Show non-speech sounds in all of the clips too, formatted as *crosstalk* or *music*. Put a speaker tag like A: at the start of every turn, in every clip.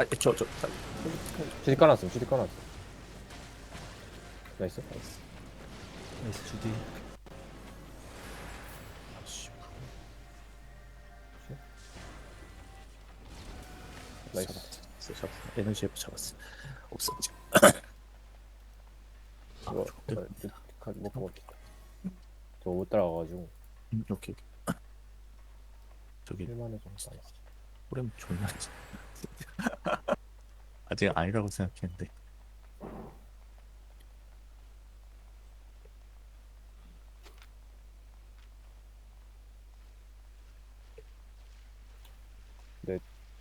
A: 아저저
B: 주디 깔았음 주디 깔았음. 나이스.
C: 나이스 주디.
A: 아씨
B: 나이스.
A: 잡았어 잡았어. 에너지 앱 잡았어. 없어 지금 *coughs* 아,
B: 이거
A: 네.
B: 어, 그, 가- 먹고 먹기 저못 따라가가지고.
A: 음, 오케이 오케이. 저기
B: 1만원 정도 따랐어
A: 프레임 존나 아직 아니라고 생각했는데.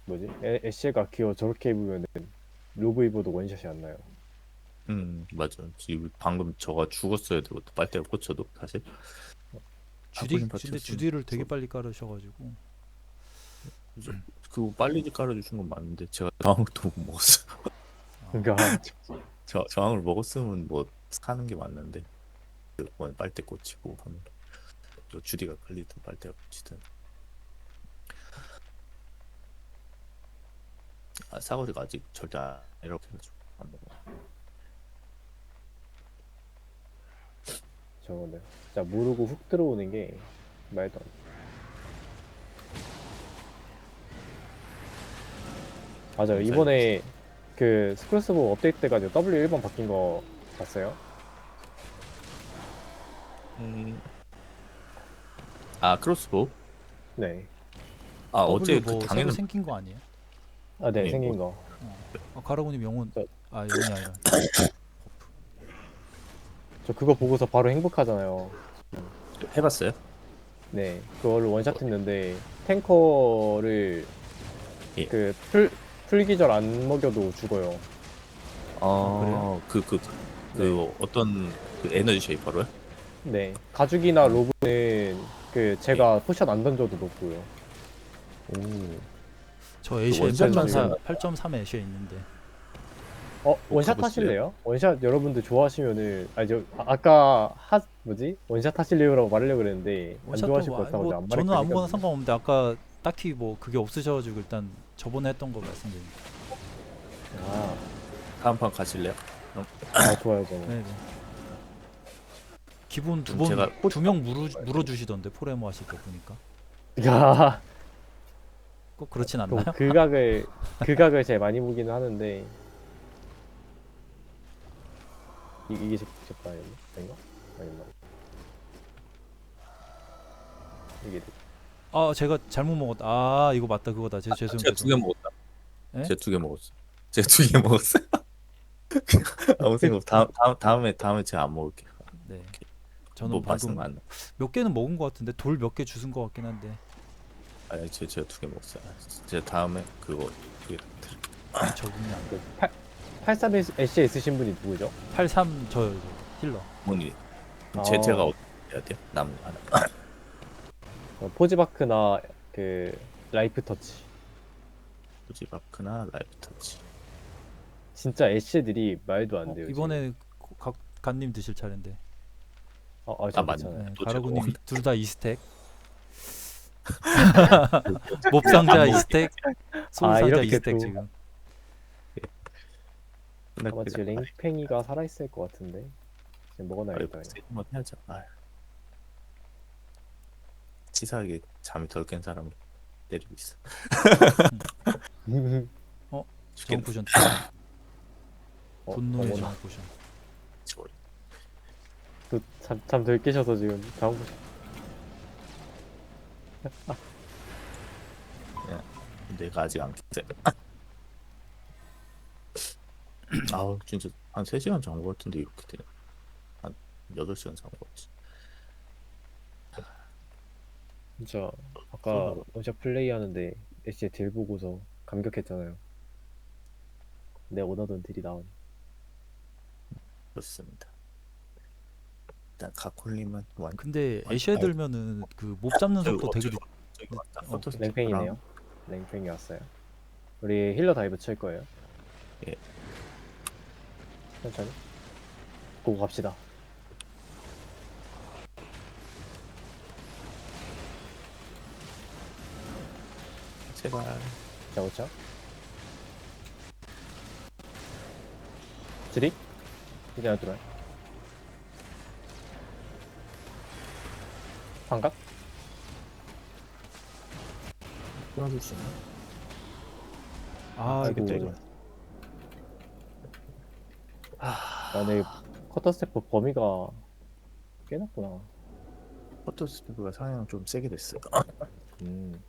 B: 뭐지? 애, 애쉬가 기어 저렇게 입으면은 로브 입어도 원샷이 안 나요.
A: 음 맞아. 지금 방금 저가 죽었어야 되고 또 빨대가 꽂혀도 사실.
C: 주디
A: 아버님
C: 근데
A: 받쳤으면
C: 주디를 되게
A: 저-
C: 빨리 깔으셔가지고.
A: 그 거 빨리 깔아주신 건 맞는데 제가 *laughs* 저항도 못 먹었어
B: 그러니까.
A: 저 저항을 먹었으면 뭐 사는 게 맞는데 그건 빨대 꽂히고 하면 또 주디가 걸리든 빨대가 꽂히든. 아, 사거리가 아직 절대 안 이렇게 해가지고 안 먹어
B: 저거는 진짜 모르고 훅 들어오는 게 말도 안 돼. 맞아요. 이번에 그 스크로스보 업데이트 돼가지고 W 1번 바뀐 거 봤어요?
A: 음. 아 크로스보
B: 네.
A: 아 어제 뭐그
C: 새로
A: 당에는
C: 생긴 거 아니에요?
B: 아, 네,
A: 네,
B: 생긴
A: 뭐-
B: 거.
C: 아, 가라고님 영혼
B: 저-
C: 아 영혼이 아니라 *coughs*
B: 저 그거 보고서 바로 행복하잖아요.
A: 해봤어요?
B: 네, 그거를 원샷 했는데 탱커를
A: 예.
B: 그 풀, 풀기절 안 먹여도 죽어요.
A: 어, 그, 그, 그,
B: 네.
A: 어떤 그 에너지 쉐이퍼로요?
B: 네, 가죽이나 로브는 그 제가 포션 안 던져도 높고요.
A: 오.
C: 저 애쉬에
A: 원샷만
C: 8.4 8.3 애쉬에 있는데
B: 어, 원샷
A: 가보실래요?
B: 하실래요? 원샷 여러분들 좋아하시면은 아, 저 아, 아까 하 뭐지? 원샷 하실래요라고 말하려고 그랬는데 안
C: 원샷도
B: 좋아하실
C: 뭐,
B: 것
C: 아니,
B: 같다고 뭐안
C: 저는
B: 말했거든요.
C: 아무거나 상관없는데 아까 딱히 뭐 그게 없으셔가지고 일단 저번에 했던 거 말씀드립니다.
B: 아,
A: 다음 판 가실래요?
B: 아 좋아요 저는.
C: 네네. 기본
A: 그럼 제가
C: 두번두명 물어 물어주시던데 포레모 하실 때 보니까
B: 야,
C: 꼭 그렇진
B: 또
C: 않나요?
B: 극악을 극악을 제일 많이 보기는 하는데 이, 이게 직접 아니었나? 아닌가? 아닌가? 이게
C: 아 제가 잘못 먹었다. 아 이거 맞다 그거다. 제 죄송.
A: 제가 두 개 먹었다.
C: 예?
A: 제가 두 개 먹었어. 제가 두 개 먹었어요. *laughs* 아무 생각 없- 다음 다음 다음에 다음에 제가 안 먹을게요.
C: 네. 저는
A: 뭐 말씀
C: 방금
A: 안.
C: 몇 개는 먹은 것 같은데 돌 몇 개 주신 것 같긴 한데
A: 아니 제 제가 두 개 먹었어요. 제가 다음에 그거 그게
C: 적응이 안 돼.
B: 그 8, 83 애쉬에 있으신 분이 누구죠?
C: 83 저요 저 힐러.
A: 뭐니? 제
B: 아.
A: 제가 어떻게 해야 돼요? 남 하나.
B: 어, 포지바크나 그 라이프 터치.
A: 포지바크나 라이프 터치.
B: 진짜 애쉬들이 말도 안
C: 어,
B: 돼요.
C: 이번에 고- 각 간님 드실 차례인데.
B: 지금. 아, 아, 저
A: 아, 맞네.
C: 네,
A: 또
C: 가라고님
A: 제가
C: 둘다 이스택. *laughs* 몹상자 이스택. 소상자
B: 이렇게
C: 이스택
B: 또.
C: 지금.
B: 아마 지금 랭팽이가 살아있을 것 같은데 지금 먹어놔야겠다.
A: 아이고 세번 해야죠. 아. 치사하게 잠이 덜 깬 사람 때리고 있어.
C: 정원 *laughs*
A: 죽겠네.
C: 포션. *laughs*
B: 어,
C: 분노의
B: 어머나.
C: 정원 포션.
A: 저걸.
B: 또잠잠 덜 깨셔서 지금 다음 거
A: 내가 아직 안 깼어. *laughs* 아우 진짜 한 3시간 잔거 같은데 이렇게 되네. 한 8시간 잔거 같지.
B: 진짜 아까 원샷 플레이 하는데 애쉬의 딜 보고서 감격했잖아요. 내가 원하던 딜이 나오니.
A: 그렇습니다. 일단 가콜님은 완
C: 근데
A: 아니,
C: 애쉬에
A: 아니.
C: 들면은 그못 잡는 속도 되게 늦.
A: 저기 왔다.
C: 어,
A: 포토
B: 랭팽이네요. 랭팽이 왔어요. 우리 힐러 다이브 칠 거예요.
A: 예.
B: 천천히. 고고 갑시다.
A: 제발
B: 자, 그렇죠? 드릭? 이제 안 들어요. 반각?
A: 끊어줄 수 있나?
C: 아
B: 아이고.
C: 이거
A: 되게.
B: 나내 커터 스태프 범위가 꽤 낮구나.
A: 포토 스피드가 상향 좀 세게 됐어요.
B: 음.